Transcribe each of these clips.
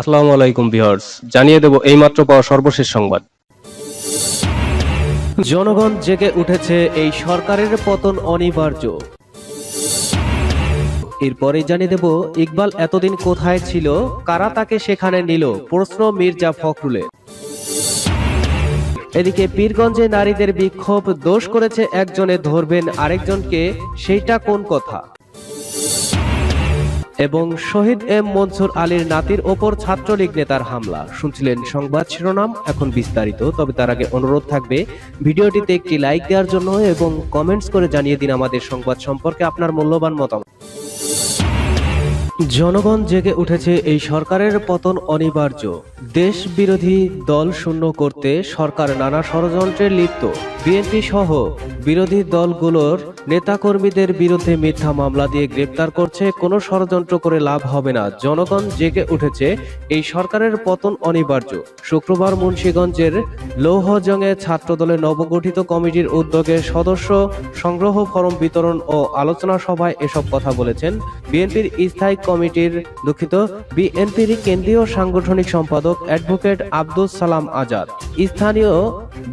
আসসালামু আলাইকুম ভিউয়ার্স, জানিয়ে দেব এইমাত্র পাওয়া সর্বশেষ সংবাদ। জনগণ জেগে উঠেছে এই সরকারের পতন অনিবার্য। এরপরে জানিয়ে দেব, ইকবাল এতদিন কোথায় ছিল, কারা তাকে সেখানে নিল, প্রশ্ন মির্জা ফখরুলের। এদিকে পীরগঞ্জে নারীদের বিক্ষোভ, দোষ করেছে একজনে, ধরবেন আরেকজনকে, সেইটা কোন কথা? এবং শহীদ এম মনসুর আলীর নাতির ওপর ছাত্রলীগ নেতার হামলা। শুনছিলেন সংবাদ শিরোনাম, এখন বিস্তারিত, তবে তার আগে অনুরোধ থাকবে, ভিডিওটিতে একটি লাইক দেওয়ার জন্য এবং কমেন্টস করে জানিয়ে দিন আমাদের সংবাদ সম্পর্কে আপনার মূল্যবান মতামত। জনগণ জেগে উঠেছে এই সরকারের পতন অনিবার্য। দেশ বিরোধী দল শূন্য করতে সরকার নানা ষড়যন্ত্রে লিপ্ত। বিএনপি সহ বিরোধী দলগুলোর নেতাকর্মীদের বিরুদ্ধে মিথ্যা মামলা দিয়ে গ্রেপ্তার করছে, কোনো ষড়যন্ত্র করে লাভ হবে না। জনগণ জেগে উঠেছে, এই সরকারের পতন অনিবার্য। শুক্রবার মুন্সীগঞ্জের লৌহজংয়ে ছাত্রদলের নবগঠিত কমিটির উদ্যোগে সদস্য সংগ্রহ ফরম বিতরণ ও আলোচনা সভায় এসব কথা বলেছেন বিএনপির স্থায়ী কমিটির দুঃখিত বিএনপির কেন্দ্রীয় সাংগঠনিক সম্পাদক অ্যাডভোকেট আব্দুল সালাম আজাদ। স্থানীয়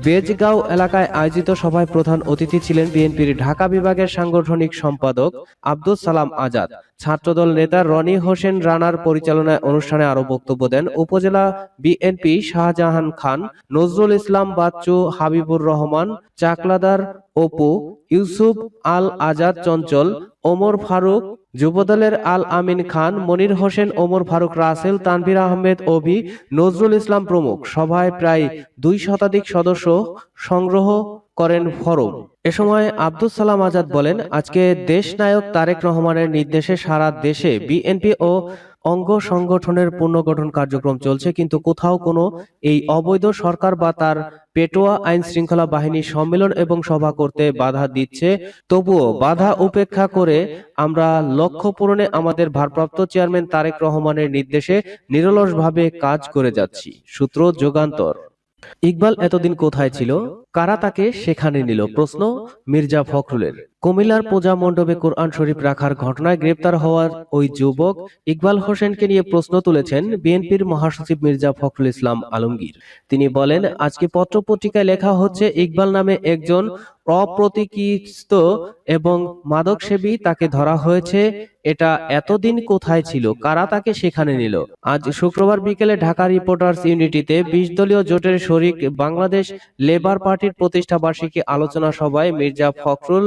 বেজগাঁও এলাকায় আয়োজিত সভায় প্রধান অতিথি ছিলেন বিএনপির ঢাকা বিভাগের সাংগঠনিক সম্পাদক আব্দুল সালাম আজাদ। ছাত্রদল নেতা রনি হোসেন রানার পরিচালনায় অনুষ্ঠানে আরও বক্তব্য দেন উপজেলা বিএনপি শাহজাহান খান, নজরুল ইসলাম বাচ্চু, হাবিবুর রহমান, চাকলাদার অপু, ইউসুফ আল আজাদ চঞ্চল, ওমর ফারুক যুবদলের আল আমিন খান, মনির হোসেন, ওমর ফারুক রাসেল, তানভীর আহমেদ অভি নজরুল ইসলাম প্রমুখ। সভায় প্রায় দুই শতাধিক সদস্য সংগ্রহ করেন ফরম। এ সময় আব্দুল সালাম আজাদ বলেন, আজকে দেশ নায়ক তারেক রহমানের নির্দেশে সারা দেশে বিএনপি ও অঙ্গ সংগঠনের পুনর্গঠন কার্যক্রম চলছে, কিন্তু কোথাও কোনো এই অবৈধ সরকার বা তার পেটোয়া আইন শৃঙ্খলা বাহিনী সম্মেলন এবং সভা করতে বাধা দিচ্ছে। তবুও বাধা উপেক্ষা করে আমরা লক্ষ্য পূরণে আমাদের ভারপ্রাপ্ত চেয়ারম্যান তারেক রহমানের নির্দেশে নিরলসভাবে কাজ করে যাচ্ছি। সূত্র যোগান্তর। ইকবাল এতদিন কোথায় ছিল? কারা তাকে সেখানে নিল? প্রশ্ন মির্জা ফখরুলের। কুমিল্লার পূজা মণ্ডপে কোরআন শরীফ রাখার ঘটনায় গ্রেপ্তার হওয়ার ওই যুবক ইকবাল হোসেনকে নিয়ে প্রশ্ন তুলেছেন বিএনপির মহাসচিব মির্জা ফখরুল ইসলাম আলমগীর। তিনি বলেন, আজকে পত্রপত্রিকায় লেখা হচ্ছে, ইকবাল নামে একজন অপ্রতীকিত এবং মাদকসেবী তাকে ধরা হয়েছে। এটা এতদিন কোথায় ছিল? কারা তাকে সেখানে নিল? আজ শুক্রবার বিকেলে ঢাকা রিপোর্টার্স ইউনিটিতে বিশ দলীয় জোটের শরিক বাংলাদেশ লেবার পার্টির প্রতিষ্ঠা বার্ষিকী আলোচনা সভায় মির্জা ফখরুল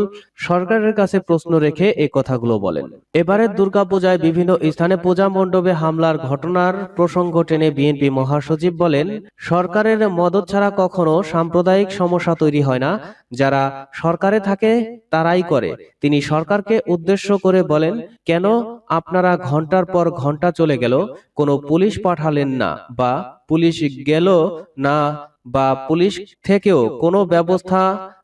সরকারের কাছে প্রশ্ন রেখে এই কথাগুলো বলেন। এবারের দুর্গাপূজায় বিভিন্ন স্থানে পূজা মণ্ডপে হামলার ঘটনার প্রসঙ্গ টেনে বিএনপি মহাসচিব বলেন, সরকারের মদত ছাড়া কখনো সাম্প্রদায়িক সমস্যা তৈরি হয় না। যারা সরকারে থাকে, তারাই করে। তিনি সরকারকে উদ্দেশ্য করে বলেন, কেন আপনারা ঘণ্টার পর ঘণ্টা চলে গেল? কোনো পুলিশ পাঠালেন না বা পুলিশ গেল না বা পুলিশ থেকেও কোনো ব্যবস্থা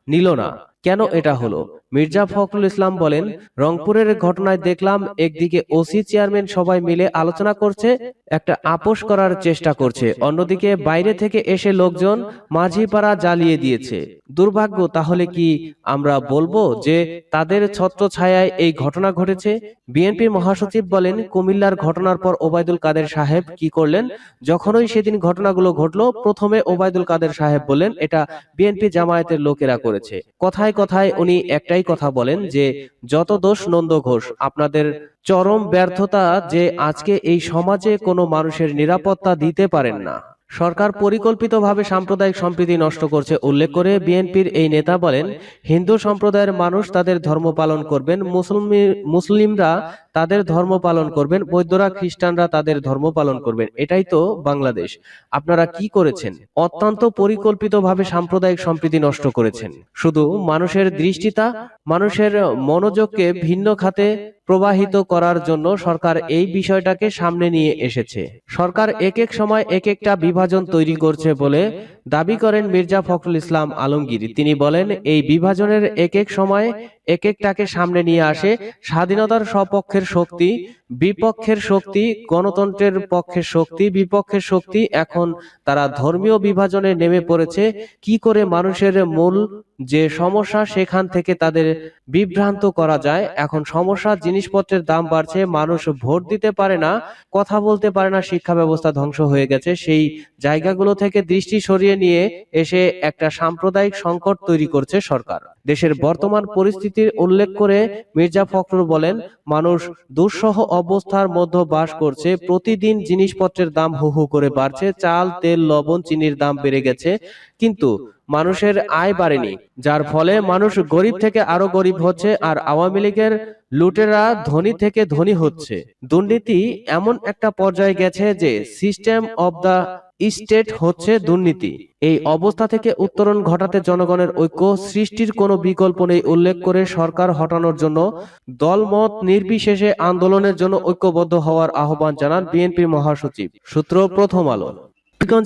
নিল না। কেন এটা হলো? মির্জা ফখরুল ইসলাম বলেন রংপুরের ঘটনায় দেখলাম একদিকে ওসি চেয়ারম্যান সবাই মিলে আলোচনা করছে একটা আপোষ করার চেষ্টা করছে। অন্যদিকে বাইরে থেকে এসে লোকজন মাঝিপাড়া জ্বালিয়ে দিয়েছে। দুর্ভাগ্য তাহলে কি আমরা বলব যে তাদের ছত্র ছায়ায় এই ঘটনা ঘটেছে। বিএনপির মহাসচিব বলেন কুমিল্লার ঘটনার পর ওবায়দুল কাদের সাহেব কি করলেন? যখনই সেদিন ঘটনাগুলো ঘটলো প্রথমে ওবায়দুল কাদের সাহেব বললেন এটা বিএনপি জামায়াতের লোকেরা করেছে কথায় কথায় উনি একটাই কথা বলেন যে, যত দোষ নন্দ ঘোষ, আপনাদের চরম ব্যর্থতা যে আজকে এই সমাজে কোনো মানুষের নিরাপত্তা দিতে পারেন না। সরকার পরিকল্পিতভাবে সাম্প্রদায়িক সম্প্রীতি নষ্ট করছে উল্লেখ করে বিএনপির এই নেতা বলেন, হিন্দু সম্প্রদায়ের মানুষ তাদের ধর্ম পালন করবেন, মুসলমি- মুসলিমরা তাদের ধর্ম পালন করবেন বৈদ্যরা খ্রিস্টানরা তাদের ধর্ম পালন করবেন। এটাই তো বাংলাদেশ। আপনারা কি করেছেন? অত্যন্ত পরিকল্পিতভাবে সাম্প্রদায়িক সম্প্রীতি নষ্ট করেছেন। শুধু মানুষের দৃষ্টিতা মানুষের মনোযোগকে ভিন্ন খাতে প্রবাহিত করার জন্য সরকার এই বিষয়টাকে সামনে নিয়ে এসেছে। সরকার এক এক সময় এক একটা বিভাজন তৈরি করছে বলে দাবি করেন মির্জা ফখরুল ইসলাম আলমগীর। তিনি বলেন, এই বিভাজনের এক এক সময় এক একটাকে সামনে নিয়ে আসে স্বাধীনতার সপক্ষের শক্তি বিপক্ষের শক্তি, গণতন্ত্রের পক্ষের শক্তি, বিপক্ষের শক্তি। এখন তারা ধর্মীয় বিভাজনে নেমে পড়েছে। কি করে মানুষের মূল যে সমস্যা, সেখান থেকে তাদের বিভ্রান্ত করা যায়। এখন সমস্যা, জিনিসপত্রের দাম বাড়ছে, মানুষ ভোট দিতে পারে না, কথা বলতে পারে না, শিক্ষা ব্যবস্থা ধ্বংস হয়ে গেছে। সেই জায়গাগুলো থেকে দৃষ্টি সরিয়ে নিয়ে এসে একটা সাম্প্রদায়িক সংকট তৈরি করছে সরকার। দেশের বর্তমান পরিস্থিতির উল্লেখ করে মির্জা ফখরুল বলেন মানুষ দুঃসহ অবস্থার মধ্যে বাস করছে প্রতিদিন জিনিসপত্রের দাম হু হু করে বাড়ছে চাল তেল লবণ চিনির দাম বেড়ে গেছে। কিন্তু মানুষের আয় বাড়েনি যার ফলে মানুষ গরিব থেকে আরও গরিব হচ্ছে আর আওয়ামী লীগের লুটেরা ধনী থেকে ধনী হচ্ছে। দুর্নীতি এমন একটা পর্যায়ে গেছে যে সিস্টেম অব দা স্টেট হচ্ছে দুর্নীতি। এই অবস্থা থেকে উত্তরণ ঘটাতে জনগণের ঐক্য, সৃষ্টির কোনো বিকল্প নেই উল্লেখ করে সরকার হটানোর জন্য দলমত নির্বিশেষে আন্দোলনের জন্য ঐক্যবদ্ধ হওয়ার আহ্বান জানান বিএনপির মহাসচিব। সূত্র প্রথম আলো।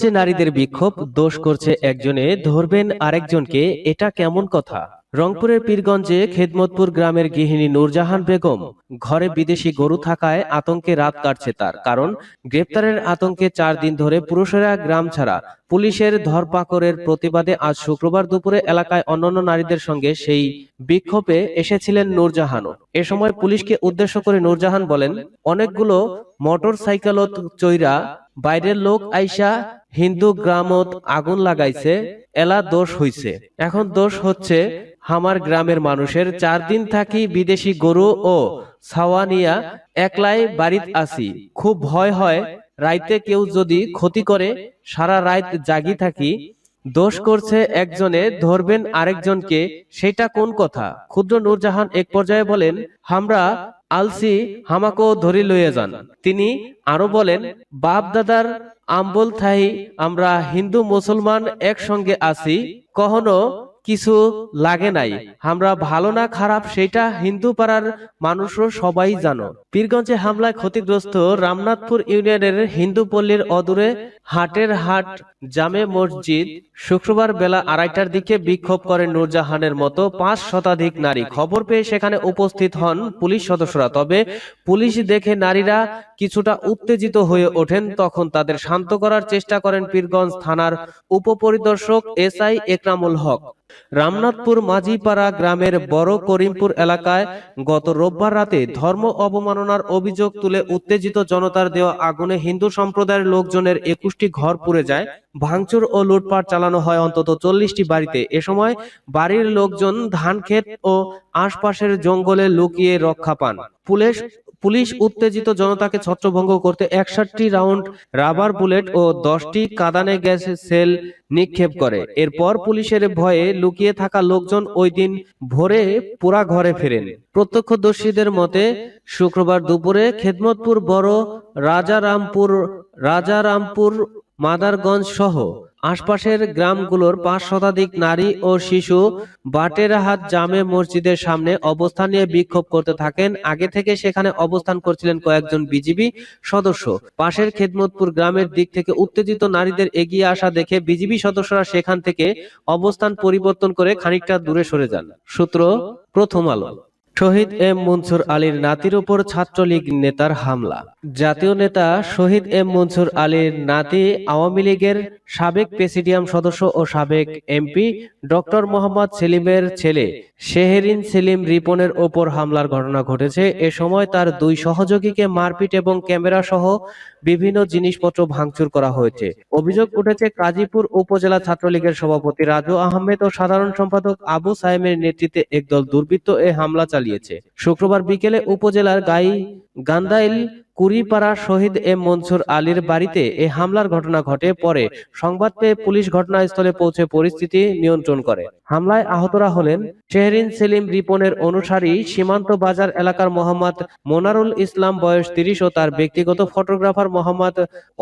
নারীদের বিক্ষোভ, দোষ করছে একজনে, ধরবেন আরেকজনকে, এটা কেমন কথা? রংপুরের পীরগঞ্জে খেদমতপুর গ্রামের গৃহিণী নূরজাহান বেগম ঘরে বিদেশি গরু থাকায় আতঙ্কে রাত কাটছে তার, কারণ গ্রেপ্তারের আতঙ্কে চার দিন ধরে পুরুষেরা গ্রাম ছাড়া পুলিশের ধরপাকড়ের প্রতিবাদে আজ শুক্রবার দুপুরে এলাকায় অন্যান্য নারীদের সঙ্গে সেই বিক্ষোভে এসেছিলেন নূরজাহানও। এ সময় পুলিশকে উদ্দেশ্য করে নূরজাহান বলেন, অনেকগুলো মোটর সাইকেলত চৈরা বাইরের লোক আইসা হিন্দু গ্রামত আগুন লাগাইছে, এলা দোষ হইছে। এখন দোষ হচ্ছে আমার গ্রামের মানুষের। চার দিন থাকি বিদেশি গরু ও ছাওয়ানিয়া একলাই বাড়িত আসি খুব ভয় হয়, রাইতে কেউ যদি ক্ষতি করে, সারা রাত জাগি থাকি, দোষ করছে একজনে, ধরবেন আরেকজনকে, সেটা কোন কথা? ক্ষুদ্র নূরজাহান এক পর্যায়ে বলেন, আমরা আলসি হামাকো ধরি লইয়া যান। তিনি আরও বলেন, বাপ দাদার আম্বল থাই, আমরা হিন্দু মুসলমান একসঙ্গে আছি, কখনো কিছু লাগে নাই। আমরা ভালো না খারাপ সেটা হিন্দু পাড়ার মানুষও সবাই জানো। পীরগঞ্জে হামলায় ক্ষতিগ্রস্ত রামনাথপুর ইউনিয়নের হিন্দু পল্লীর অদূরে হাটের হাট জামে মসজিদ শুক্রবার বেলা আড়াইটার দিকে বিক্ষোভ করেন নূরজাহানের মতো পাঁচ শতাধিক নারী। খবর পেয়ে সেখানে উপস্থিত হন পুলিশ সদস্যরা। তবে পুলিশ দেখে নারীরা কিছুটা উত্তেজিত হয়ে ওঠেন। তখন তাদের শান্ত করার চেষ্টা করেন পীরগঞ্জ থানার উপপরিদর্শক এসআই একরামুল হক রামনাথপুর মাঝিপাড়া গ্রামের বড় করিমপুর এলাকায় গত রোববার রাতে ধর্ম অবমাননার অভিযোগ তুলে উত্তেজিত জনতার দেওয়া আগুনে হিন্দু সম্প্রদায়ের লোকজনের একুশটি ঘর পুড়ে যায়, ভাঙচুর ও লুটপাট চালানো হয় অন্তত চল্লিশটি বাড়িতে। এ সময় বাড়ির লোকজন ধান ক্ষেত ও আশপাশের জঙ্গলে লুকিয়ে রক্ষা পান। পুলিশ পুলিশ উত্তেজিত জনতাকে ছত্রভঙ্গ করতে একষট্টি রাউন্ড রাবার বুলেট ও দশটি কাদানে গ্যাস সেল নিক্ষেপ করে। এরপর পুলিশের ভয়ে লুকিয়ে থাকা লোকজন ওই দিন ভোরে পুরা ঘরে ফেরেন। প্রত্যক্ষদর্শীদের মতে, শুক্রবার দুপুরে খেদমতপুর বড় রাজারামপুর রাজারামপুর, মাদারগঞ্জ সহ আশপাশের গ্রামগুলোর পাঁচ শতাধিক নারী ও শিশু বাটেরহাট জামে মসজিদের সামনে অবস্থান নিয়ে বিক্ষোভ করতে থাকেন। আগে থেকে সেখানে অবস্থান করছিলেন কয়েকজন বিজিবি সদস্য। পাশের খেদমতপুর গ্রামের দিক থেকে উত্তেজিত নারীদের এগিয়ে আসা দেখে বিজিবি সদস্যরা সেখান থেকে অবস্থান পরিবর্তন করে খানিকটা দূরে সরে যান। সূত্র প্রথম আলো। শহীদ এম মনসুর আলীর নাতির উপর ছাত্রলীগ নেতার হামলা। জাতীয় নেতা শহীদ এম মনসুর আলীর নাতি আওয়ামী লীগের সাবেক প্রেসিডিয়াম সদস্য ও সাবেক এমপি ডক্টর মোহাম্মদ সেলিমের ছেলে শেহেরিন সেলিম রিপনের ওপর হামলার ঘটনা ঘটেছে। এ সময় তার দুই সহযোগীকে মারপিট এবং ক্যামেরা সহ বিভিন্ন জিনিসপত্র ভাঙচুর করা হয়েছে। অভিযোগ উঠেছে, কাজীপুর উপজেলা ছাত্রলীগের সভাপতি রাজু আহমেদ ও সাধারণ সম্পাদক আবু সাইমের নেতৃত্বে একদল দুর্বৃত্ত এ হামলা চালিয়েছে। শুক্রবার বিকেলে উপজেলার গাই গান্দাইল কুড়িপাড়া শহীদ এম মনসুর আলীর বাড়িতে এ হামলার ঘটনা ঘটে পরে সংবাদ পেয়ে পুলিশ ঘটনাস্থলে পৌঁছে পরিস্থিতি নিয়ন্ত্রণ করে। হামলায় আহতরা হলেন শেহরিন সেলিম রিপনের অনুসারী সীমান্ত বাজার এলাকার মোহাম্মদ মোনারুল ইসলাম বয়স তিরিশ ও তার ব্যক্তিগত ফটোগ্রাফার মোহাম্মদ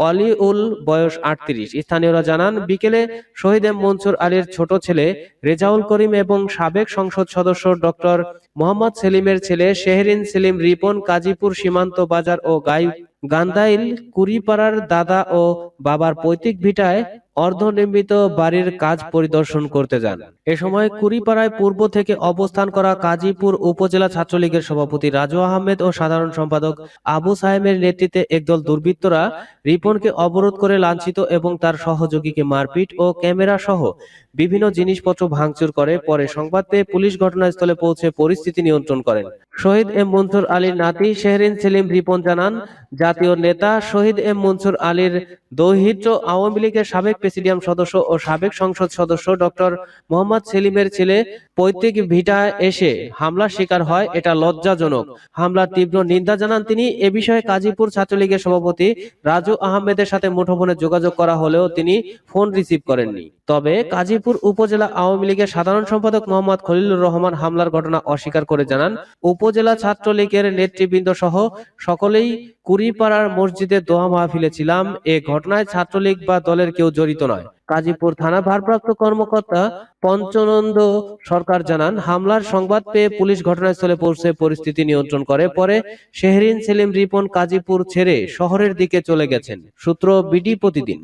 অলিউল বয়স আটত্রিশ। স্থানীয়রা জানান, বিকেলে শহীদ এম মনসুর আলীর ছোট ছেলে রেজাউল করিম এবং সাবেক সংসদ সদস্য ডক্টর মোহাম্মদ সেলিমের ছেলে শেহরিন সেলিম রিপন কাজীপুর সীমান্ত বাজার ও গাই গান্দাইল কুড়িপাড়ার দাদা ও বাবার পৈতৃক ভিটায় অর্ধনির্মিত বাড়ির কাজ পরিদর্শন করতে যান। এ সময় কুড়িপাড়ায় পূর্ব থেকে অবস্থান করা কাজীপুর উপজেলা ছাত্রলীগের সভাপতি রাজু আহমেদ ও সাধারণ সম্পাদক আবু সাহেমের নেতৃত্বে একদল দুর্বৃত্তরা রিপনকে অবরোধ করে লাঞ্ছিত এবং তার সহযোগীকে মারপিট ও ক্যামেরা সহ বিভিন্ন জিনিসপত্র ভাঙচুর করে। পরে সংবাদ পেয়ে পুলিশ ঘটনাস্থলে পৌঁছে পরিস্থিতি নিয়ন্ত্রণ করেন। শহীদ এম মনসুর আলীর নাতি শেহরিন সেলিম রিপন জানান, জাতীয় নেতা শহীদ এম মনসুর আলীর দৌহিত্র আওয়ামী লীগের সাবেক প্রেসিডিয়াম সদস্য ও সাবেক সংসদ সদস্য ডক্টর মোহাম্মদ সেলিমের ছেলে পৈতৃক ভিটায় এসে হামলার শিকার হয়, এটা লজ্জাজনক। হামলার তীব্র নিন্দা জানান তিনি। এ বিষয়ে কাজীপুর ছাত্রলীগের সভাপতি রাজু আহমেদের সাথে মুঠোফোনে যোগাযোগ করা হলেও তিনি ফোন রিসিভ করেননি। তবে কাজীপুর উপজেলা আওয়ামী লীগের সাধারণ সম্পাদক মোহাম্মদ খলিলুর রহমান হামলার ঘটনা অস্বীকার করে জানান। উপজেলা ছাত্রলীগের নেতৃবৃন্দ সহ সকলেই কুড়িপাড়ার মসজিদে দোয়া মাহফিলে ছিলাম। এ ঘটনায় ছাত্রলীগ বা দলের কেউ জড়িত নয়। কাজীপুর থানা ভারপ্রাপ্ত কর্মকর্তা পঞ্চনন্দ সরকার জানান, হামলার সংবাদ পেয়ে পুলিশ ঘটনাস্থলে পৌঁছে পরিস্থিতি নিয়ন্ত্রণ করে। পরে শেহরিন সেলিম রিপন কাজীপুর ছেড়ে শহরের দিকে চলে গেছেন। সূত্র বিডি প্রতিদিন।